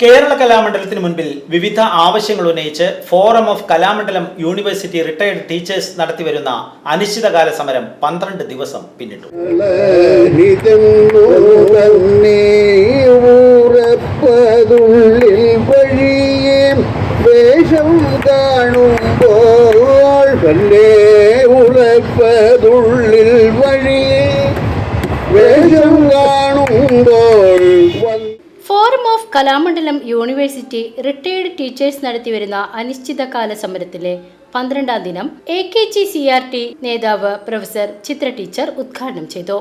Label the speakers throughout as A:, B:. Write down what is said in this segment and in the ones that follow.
A: കേരള കലാമണ്ഡലത്തിന് മുൻപിൽ വിവിധ ആവശ്യങ്ങൾ ഉന്നയിച്ച് forum of Kalamandalam university retired teachers നടത്തിവരുന്ന അനിശ്ചിതകാല സമരം പന്ത്രണ്ട് ദിവസം പിന്നിട്ടു.
B: ഉറപ്പതുള്ളിൽ വഴിയേ വേഷം കാണുമ്പോൾ
C: forum of Kalamandalam university retired teachers നടത്തിവരുന്ന അനിശ്ചിതകാല സമരത്തിലെ പന്ത്രണ്ടാം ദിനം A K G C R T നേതാവ് പ്രൊഫസർ ചിത്ര ടീച്ചർ ഉദ്ഘാടനം ചെയ്തു.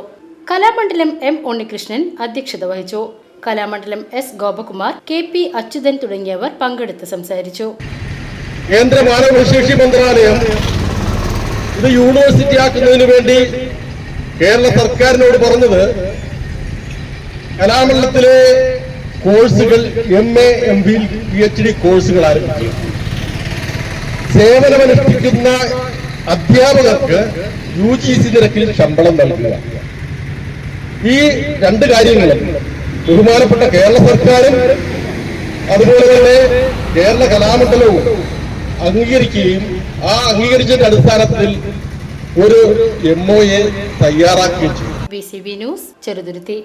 C: കലാമണ്ഡലം എം ഉണ്ണികൃഷ്ണൻ അധ്യക്ഷത വഹിച്ചു. Kalamandalam S Gopakumar K P Achuthan തുടങ്ങിയവർ പങ്കെടുത്ത് സംസാരിച്ചു.
D: കേന്ദ്ര മാനവശേഷി മന്ത്രാലയം ഇത് യൂണിവേഴ്സിറ്റി ആക്കുന്നതിന് വേണ്ടി കേരള സർക്കാരിനോട് പറഞ്ഞത് കലാമണ്ഡലത്തിലെ കോഴ്സുകൾ M A M B P H D കോഴ്സുകൾ ആരംഭിച്ചു. സേവനമനുഷ്ഠിക്കുന്ന അധ്യാപകർക്ക് യു ജി സി നിരക്കിൽ ശമ്പളം നൽകുക. ഈ രണ്ട് കാര്യങ്ങളും ബഹുമാനപ്പെട്ട കേരള സർക്കാരും അതുപോലെ തന്നെ കേരള കലാമണ്ഡലവും അംഗീകരിക്കുകയും ആ അംഗീകരിച്ചതിന്റെ അടിസ്ഥാനത്തിൽ ഒരു എം ഒ എ തയ്യാറാക്കുകയും
C: ബി ന്യൂസ് ചെറുതുരുത്തി